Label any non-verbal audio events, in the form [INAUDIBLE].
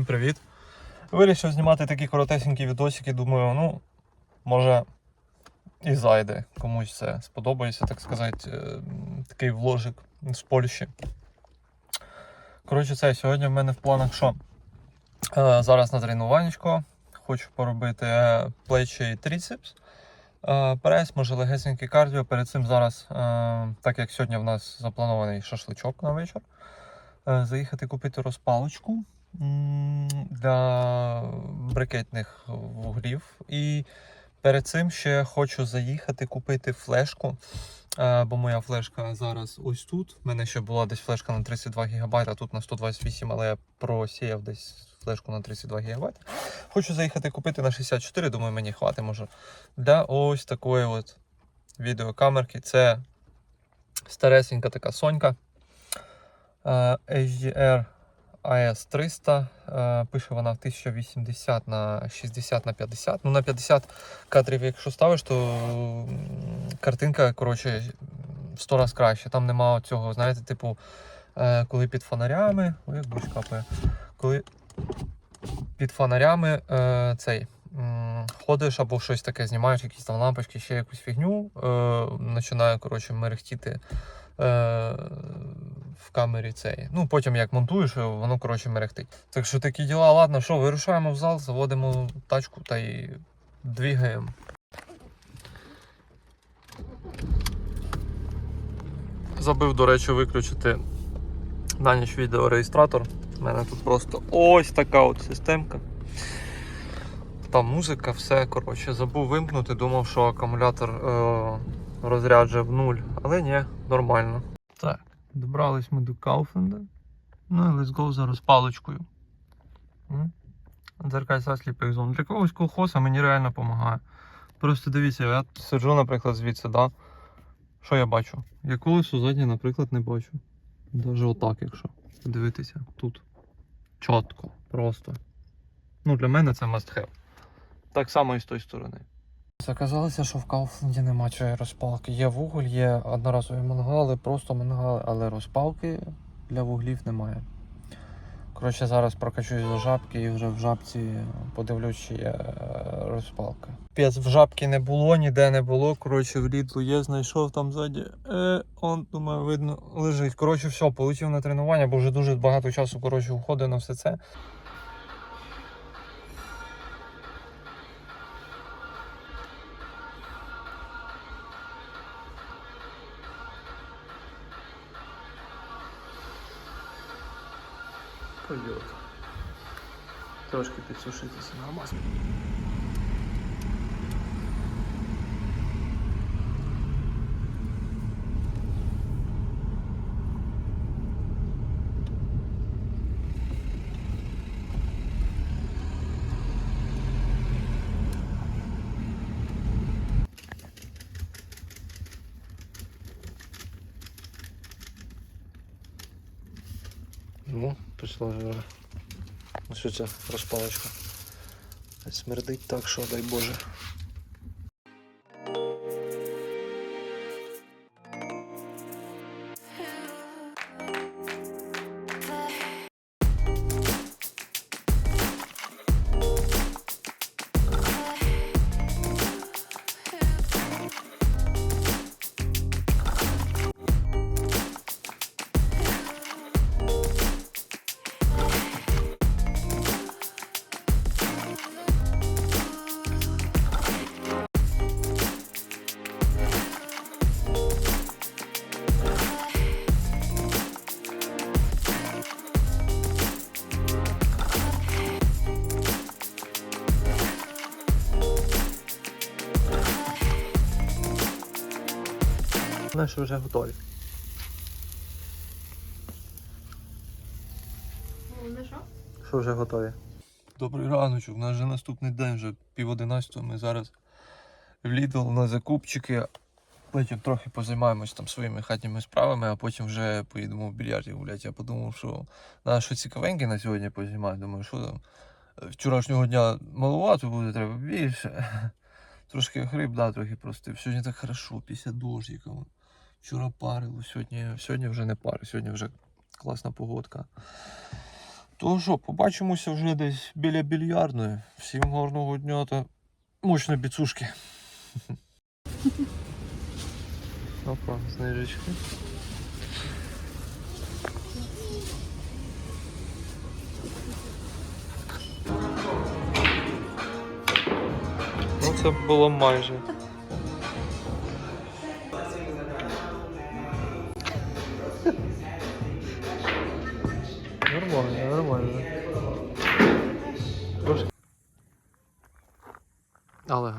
привіт! Вирішив знімати такі коротесенькі відосики. Думаю, ну, може і зайде. Комусь це сподобається, так сказати, е, такий вложик з Польщі. Коротше, це сьогодні в мене в планах що? Е, Зараз на тренуваннячко. Хочу поробити плечі і тріцепс. Е, Прес, може легесенький кардіо. Перед цим зараз, е, так як сьогодні в нас запланований шашличок на вечір, заїхати купити розпалочку для брикетних вуглів. І перед цим ще хочу заїхати купити флешку. Е, бо моя флешка зараз ось тут. У мене ще була десь флешка на 32 ГБ, а тут на 128, але я просіяв десь флешку на 32 ГБ. Хочу заїхати купити на 64, думаю, мені хватить може. Для ось такої от відеокамерки. Це старесенька така Сонька. Е, AGR АС-300, е, пише вона в 1080 на 60 на 50. Ну, на 50 кадрів, якщо ставиш, то картинка коротше, в 100 раз краще. Там нема цього, знаєте, типу, е, коли під фонарями. Ой, як бурж капає. Коли під фонарями е, цей. Ходиш або щось таке, знімаєш, якісь там лампочки, ще якусь фігню, е, починає коротше, мерехтіти е, в камері цей. Ну, потім як монтуєш, воно, коротше, мерехтить. Так що такі діла, ладно, що, вирушаємо в зал, заводимо тачку та й двігаємо. Забив, до речі, виключити на ніч відеореєстратор. У мене тут просто ось така от системка. Там музика, все, коротше, забув вимкнути, думав, що акумулятор е, розряджує в нуль. Але ні, нормально. Так, добрались ми до Кауфленда. Ну і let's go зараз паличкою. Дзеркальця сліпих зон. Для когось колхоза мені реально допомагає. Просто дивіться, я сиджу, наприклад, звідси, да? Що я бачу? Я колесо заднє, наприклад, не бачу. Навіть отак, якщо дивитися тут. Чітко, просто. Ну, для мене це must have. Так само і з тої сторони. Оказалося, що в Кауфленді нема цієї розпалки. Є вуголь, є одноразові мангали, просто мангали, але розпалки для вуглів немає. Коротше, зараз прокачусь до жабки і вже в жабці подивлюсь, чи є е, розпалка. Пець в жабки не було, ніде не було. Коротше, в лідлу є, знайшов там ззаді. Е, он, думаю, видно, лежить. Коротше, все, полетів на тренування, бо вже дуже багато часу коротше, уходить на все це. Пойдет. Трошки підсушитися на маску. Ну, пішла жара. Ну що розпалочка? Смердить так, що дай Боже. Наші вже готові. Ну, що? Що вже готові? Добрий раночок, у нас вже наступний день, вже пів одинадцятого. Ми зараз в Lidl на закупчики. Потім трохи позаймаємось там своїми хатніми справами, а потім вже поїдемо в більярді гуляти. Я подумав, що на що цікавеньке на сьогодні познімати. Думаю, що там е, вчорашнього дня маловато буде, треба більше. [LAUGHS] Трошки хрип, да, трохи простив. Сьогодні так хорошо, після дождика. Вчора парило, сьогодні, сьогодні вже не пари, сьогодні вже класна погодка. То що, побачимося вже десь біля більярдної. Всім гарного дня та мощної біцушки. [LAUGHS] Опа, знижечки. Ну, це було майже. Нормально, нормально. Трошки. Але.